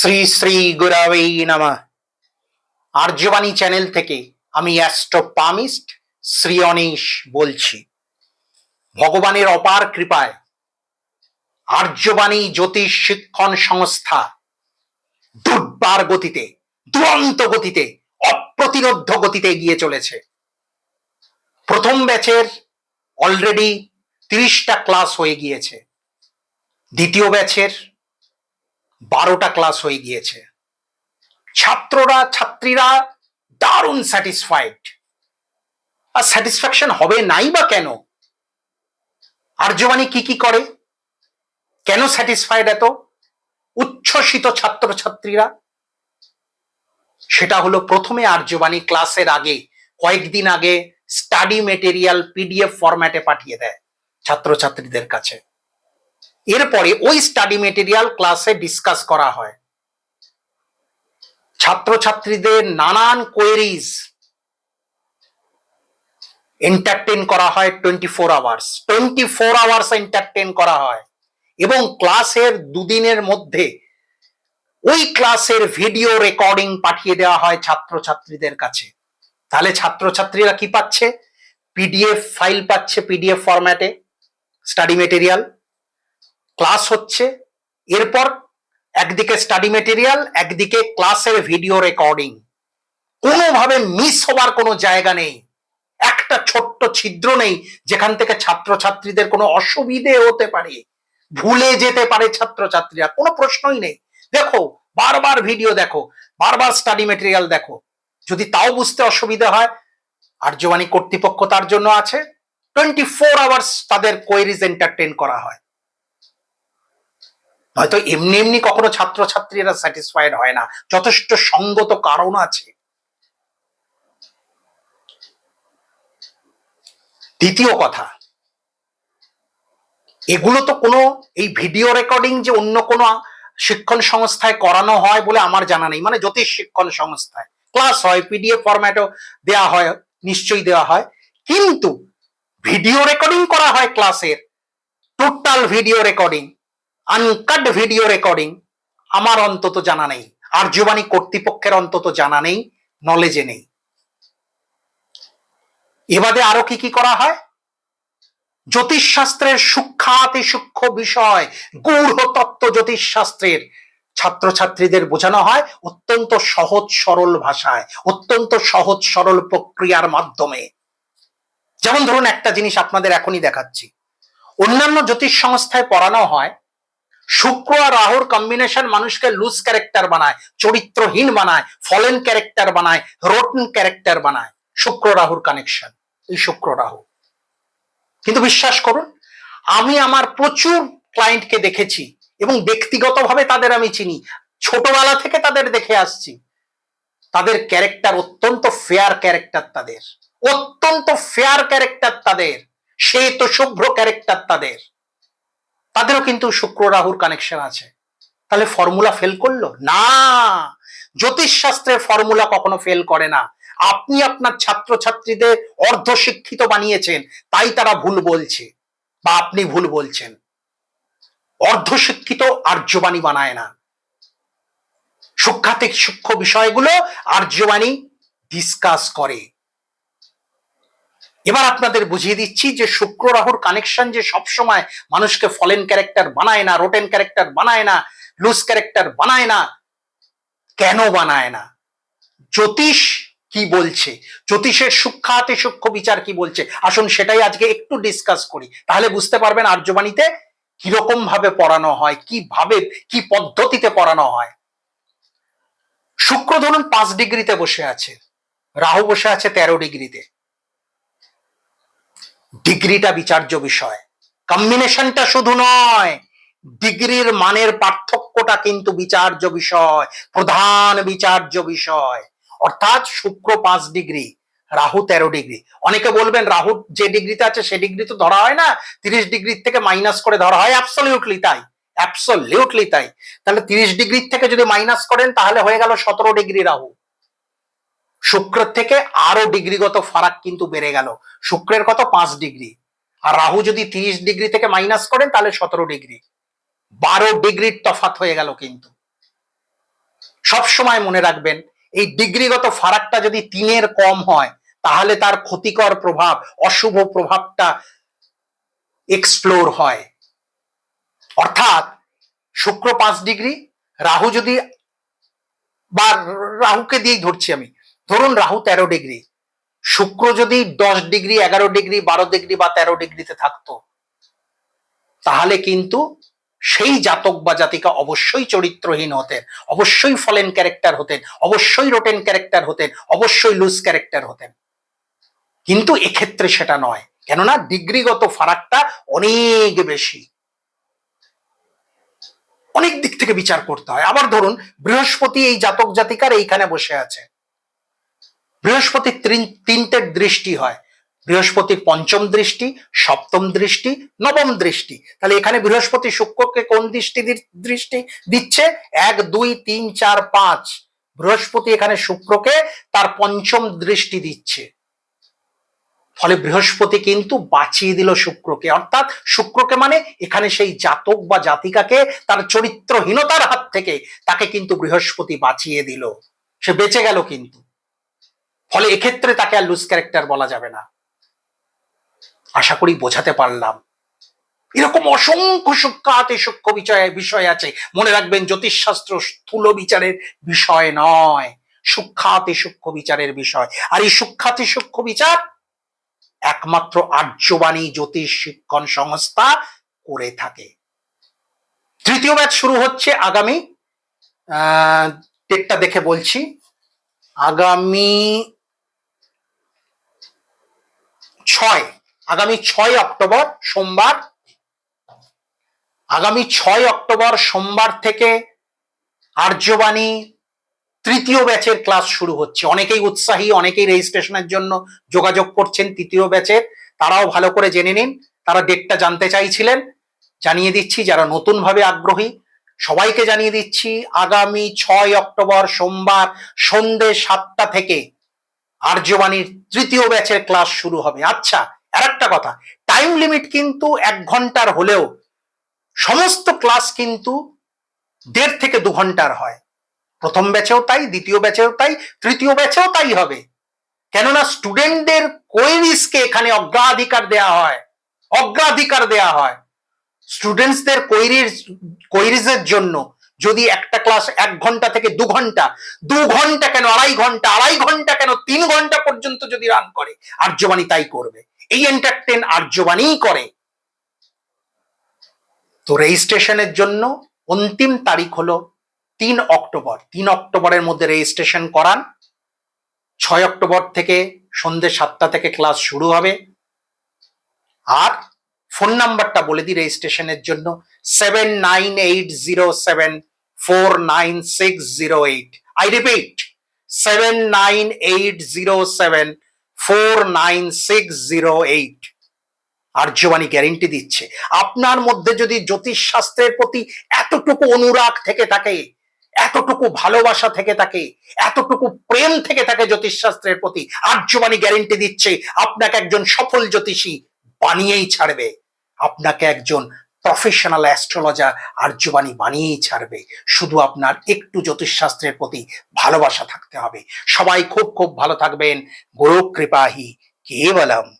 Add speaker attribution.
Speaker 1: শ্রী শ্রী গুরাবেই নামা। আর্যবাণী চ্যানেল থেকে আমি অ্যাস্ট্রোপামিস্ট শ্রী অনীশ বলছি। ভগবানের অপার কৃপায় আর্যবাণী জ্যোতিষ শিক্ষণ সংস্থা দুর্বার গতিতে, দুরন্ত গতিতে, অপ্রতিরোধ গতিতে এগিয়ে চলেছে। প্রথম ব্যাচের অলরেডি তিরিশটা ক্লাস হয়ে গিয়েছে। দ্বিতীয় ব্যাচের বারোটা ক্লাস হয়ে গিয়েছে। ছাত্ররা, ছাত্রীরা দারুণ স্যাটিসফাইড আর স্যাটিসফ্যাকশন হবে নাই বা কেন? আর্যবাণী কি কি করে? কেন স্যাটিসফাইড এত? উচ্ছ্বসিত ছাত্রছাত্রীরা? সেটা হলো প্রথমে আর্যবাণী ক্লাসের আগে, কয়েকদিন আগে স্টাডি মেটেরিয়াল পিডিএফ ফরম্যাটে পাঠিয়ে দেয় ছাত্রছাত্রীদের কাছে। এরপরে ওই স্টাডি মেটেরিয়াল ক্লাসে ডিসকাস করা হয়। ছাত্রছাত্রীদের নানান কোয়েরিজ এন্টারটেন করা হয় twenty four hours twenty four hours entertain করা হয়। এবং ক্লাসের দুদিনের মধ্যে ওই ক্লাসের ভিডিও রেকর্ডিং পাঠিয়ে দেওয়া হয় ছাত্রছাত্রীদের কাছে। তাহলে ছাত্রছাত্রীরা কি পাচ্ছে? পিডিএফ ফাইল পাচ্ছে পিডিএফ ফরম্যাটে স্টাডি মেটেরিয়াল ক্লাস হচ্ছে। এরপর একদিকে স্টাডি মেটেরিয়াল একদিকে ক্লাসের ভিডিও রেকর্ডিং কোনোভাবে মিস হবার কোনো জায়গা নেই। একটা ছোট্ট ছিদ্র নেই, যেখান থেকে ছাত্রছাত্রীদের কোনো অসুবিধে হতে পারে। ভুলে যেতে পারে ছাত্রছাত্রীরা, কোনো প্রশ্নই নেই। দেখো, বারবার ভিডিও দেখো, বারবার স্টাডি মেটেরিয়াল দেখো। যদি তাও বুঝতে অসুবিধা হয়, আর্যবাণী কর্তৃপক্ষ তার জন্য আছে। টোয়েন্টি ফোর আওয়ার্স তাদের কোয়েরিজ এন্টারটেন করা হয়। হয়তো এমনি এমনি কখনো ছাত্রছাত্রীরা স্যাটিসফাইড হয় না। যথেষ্ট সঙ্গত কারণ আছে। দ্বিতীয় কথা, এগুলো তো কোনো, এই ভিডিও রেকর্ডিং যে অন্য কোনো শিক্ষণ সংস্থায় করানো হয় বলে আমার জানা নেই। মানে জ্যোতিষ শিক্ষণ সংস্থায়। ক্লাস হয় পিডিএফ ফরম্যাটও দেওয়া হয়, নিশ্চয়ই দেওয়া হয়। কিন্তু ভিডিও রেকর্ডিং করা হয় ক্লাসের total video recording uncut video recording আমার অন্তত জানা নেই। আর্যবাণী কর্তৃপক্ষের অন্তত জানা নেই নলেজে নেই। এবারে আরও কি কি করা হয়? জ্যোতিষশাস্ত্রের সূক্ষাতি সূক্ষ্ম বিষয় গূঢ় তত্ত্ব জ্যোতিষশাস্ত্রের ছাত্রছাত্রীদের বোঝানো হয় অত্যন্ত সহজ সরল ভাষায়, অত্যন্ত সহজ সরল প্রক্রিয়ার মাধ্যমে। যেমন ধরুন একটা জিনিস আপনাদের এখনই দেখাচ্ছি। অন্যান্য জ্যোতিষ সংস্থায় পড়ানো হয় শুক্র আর রাহুর কম্বিনেশন মানুষকে লুজ ক্যারেক্টার বানায়, চরিত্রহীন বানায় ফলেন ক্যারেক্টার বানায় রোটন ক্যারেক্টার বানায়। শুক্র রাহুর কানেকশন এই শুক্র রাহু। কিন্তু বিশ্বাস করুন, আমি আমার প্রচুর ক্লায়েন্টকে দেখেছি এবং ব্যক্তিগতভাবে তাদের আমি চিনি। ছোটবেলা থেকে তাদের দেখে আসছি। তাদের ক্যারেক্টার অত্যন্ত ফেয়ার ক্যারেক্টার তাদের। অত্যন্ত ফেয়ার ক্যারেক্টার তাদের। সে তো শুভ্র ক্যারেক্টার তাদের। তাদেরও কিন্তু শুক্র রাহুর কানেকশন আছে। তাহলে ফর্মুলা ফেল করল? না। জ্যোতিষ শাস্ত্রের ফর্মুলা কখনো ফেল করে না। আপনি আপনার ছাত্রছাত্রীদের অর্ধশিক্ষিত বানিয়েছেন, তাই তারা ভুল বলছে বা আপনি ভুল বলছেন। অর্ধশিক্ষিত আর্যবাণী বানায় না। সূক্ষাতিক সূক্ষ্ম বিষয়গুলো আর্যবাণী ডিসকাস করে। এবার আপনাদের বুঝিয়ে দিচ্ছি যে শুক্র রাহুর কানেকশন যে সবসময় মানুষকে ফলেন ক্যারেক্টার বানায় না রোটেন ক্যারেক্টার বানায় না লুজ ক্যারেক্টার বানায় না, কেন বানায় না? জ্যোতিষ কি বলছে? জ্যোতিষের সূক্ষাতে সূক্ষ্ম বিচার কি বলছে? আসুন সেটাই আজকে একটু ডিসকাস করি। তাহলে বুঝতে পারবেন আর্যবাণীতে কীরকম ভাবে পড়ানো হয়, কীভাবে, কি পদ্ধতিতে পড়ানো হয়। শুক্র ধরুন পাঁচ ডিগ্রিতে বসে আছে, রাহু বসে আছে তেরো ডিগ্রিতে। ডিগ্রিটা বিচার্য বিষয়। কম্বিনেশনটা শুধু নয়, ডিগ্রির মানের পার্থক্যটা কিন্তু বিচার্য বিষয়, প্রধান বিচার্য বিষয়। অর্থাৎ শুক্র পাঁচ ডিগ্রি, রাহু তেরো ডিগ্রি। অনেকে বলবেন, রাহু যে ডিগ্রিতে আছে সে ডিগ্রি তো ধরা হয় না, তিরিশ ডিগ্রি থেকে মাইনাস করে ধরা হয় অ্যাবসলিউটলি তাই অ্যাবসলিউটলি তাই। তাহলে তিরিশ ডিগ্রি থেকে যদি মাইনাস করেন, তাহলে হয়ে গেল সতেরো ডিগ্রি রাহু। শুক্রের থেকে আরও ডিগ্রিগত ফারাক কিন্তু বেড়ে গেল। শুক্রের কত? পাঁচ ডিগ্রি। আর রাহু যদি তিরিশ ডিগ্রি থেকে মাইনাস করেন, তাহলে সতেরো ডিগ্রি। বারো ডিগ্রির তফাত হয়ে গেল কিন্তু। সব সময় মনে রাখবেন, এই ডিগ্রিগত ফারাকটা যদি তিনের কম হয়, তাহলে তার ক্ষতিকর প্রভাব, অশুভ প্রভাবটা এক্সপ্লোর হয়। অর্থাৎ শুক্র পাঁচ ডিগ্রি, রাহু যদি, বা রাহুকে দিয়েই ধরছি আমি ধরুন রাহু তেরো ডিগ্রি, শুক্র যদি দশ ডিগ্রি, এগারো ডিগ্রি, বারো ডিগ্রি বা তেরো ডিগ্রিতে থাকতো, তাহলে কিন্তু সেই জাতক বা জাতিকা অবশ্যই চরিত্রহীন হতেন, অবশ্যই ফলেন ক্যারেক্টার হতেন, অবশ্যই রোটেন ক্যারেক্টার হতেন, অবশ্যই লুজ ক্যারেক্টার হতেন। কিন্তু এক্ষেত্রে সেটা নয়, কেননা ডিগ্রিগত ফারাকটা অনেক বেশি। অনেক দিক থেকে বিচার করতে হয়। আবার ধরুন, বৃহস্পতি এই জাতক জাতিকার এইখানে বসে আছে। বৃহস্পতির তিন- তিনটে দৃষ্টি হয়। বৃহস্পতির পঞ্চম দৃষ্টি, সপ্তম দৃষ্টি, নবম দৃষ্টি। তাহলে এখানে বৃহস্পতি শুক্রকে কোন দৃষ্টি দৃষ্টি দিচ্ছে? এক, দুই, তিন, চার, পাঁচ। বৃহস্পতি এখানে শুক্রকে তার পঞ্চম দৃষ্টি দিচ্ছে। ফলে বৃহস্পতি কিন্তু বাঁচিয়ে দিল শুক্রকে। অর্থাৎ শুক্রকে মানে এখানে সেই জাতক বা জাতিকাকে তার চরিত্রহীনতার হাত থেকে তাকে কিন্তু বৃহস্পতি বাঁচিয়ে দিল। সে বেঁচে গেল কিন্তু। ফলে এক্ষেত্রে তাকে আর লুজ ক্যারেক্টার বলা যাবে না। আশা করি বোঝাতে পারলাম। এরকম অসংখ্য সূক্ষ্মাতে সূক্ষ্ম বিষয় বিষয় আছে। মনে রাখবেন জ্যোতিষশাস্ত্র স্থূল বিচারের বিষয় নয়। সূক্ষ্মাতি সূক্ষ্ম বিচারের বিষয়। আর এই সূক্ষ্মাতি সূক্ষ্ম বিচার একমাত্র আর্যবাণী জ্যোতিষ শিক্ষণ সংস্থা করে থাকে। তৃতীয় ব্যাচ শুরু হচ্ছে আগামী আহ, ডেটটা দেখে বলছি। আগামী ছয়, আগামী ছয় অক্টোবর সোমবার, আগামী ছয় অক্টোবর সোমবার থেকে আর্যবাণী তৃতীয় ব্যাচের ক্লাস শুরু হচ্ছে। অনেকেই উৎসাহী, অনেকেই রেজিস্ট্রেশনের জন্য যোগাযোগ করছেন তৃতীয় ব্যাচের তারাও ভালো করে জেনে নিন। তারা ডেটটা জানতে চাইছিলেন। জানিয়ে দিচ্ছি, যারা নতুনভাবে আগ্রহী, সবাইকে জানিয়ে দিচ্ছি, আগামী ছয় অক্টোবর সোমবার সন্ধে সাতটা থেকে আর্যবাণীর তৃতীয় ব্যাচের ক্লাস শুরু হবে। আচ্ছা আর একটা কথা টাইম লিমিট কিন্তু এক ঘণ্টার হলেও সমস্ত ক্লাস কিন্তু দেড় থেকে দু ঘণ্টার হয়। প্রথম ব্যাচেও তাই, দ্বিতীয় ব্যাচেও তাই, তৃতীয় ব্যাচেও তাই হবে। কেননা স্টুডেন্টদের কোয়েরিজকে এখানে অগ্রাধিকার দেয়া হয়। অগ্রাধিকার দেয়া হয়। স্টুডেন্টসদের কোয়েরিজ কোয়েরিজের জন্য যদি একটা ক্লাস এক ঘণ্টা থেকে দু ঘণ্টা দু ঘণ্টা কেন, আড়াই ঘণ্টা আড়াই ঘণ্টা কেন, তিন ঘণ্টা পর্যন্ত যদি রান করে, আর্যবাণী তাই করবে। এই এন্টারটেন আর্যবাণীই করে। তো রেজিস্ট্রেশনের জন্য অন্তিম তারিখ হলো তিন অক্টোবর। তিন অক্টোবরের মধ্যে রেজিস্ট্রেশন করান। ছয় অক্টোবর থেকে সন্ধ্যে সাতটা থেকে ক্লাস শুরু হবে। আর ফোন নাম্বারটা বলে দিই রেজিস্ট্রেশনের জন্য। Seven nine eight zero seven four nine six zero eight I zero seven four nine six zero eight Aryabani guarantee দিচ্ছে। আপনার মধ্যে যদি জ্যোতিষ শাস্ত্রের প্রতি এতটুকু অনুরাগ থেকে থাকে, এতটুকু ভালোবাসা থেকে থাকে, এতটুকু প্রেম থেকে থাকে জ্যোতিষ শাস্ত্রের প্রতি, আর্যবাণী গ্যারেন্টি দিচ্ছে, আপনাকে একজন সফল জ্যোতিষী বানিয়েই ছাড়বে। আপনাকে একজন প্রফেশনাল অ্যাস্ট্রোলজার আর্যবাণী বানিয়েই ছাড়বে। শুধু আপনার একটু জ্যোতিষশাস্ত্রের প্রতি ভালোবাসা থাকতে হবে। সবাই খুব খুব ভালো থাকবেন। গুরু কৃপাহি কেবলম।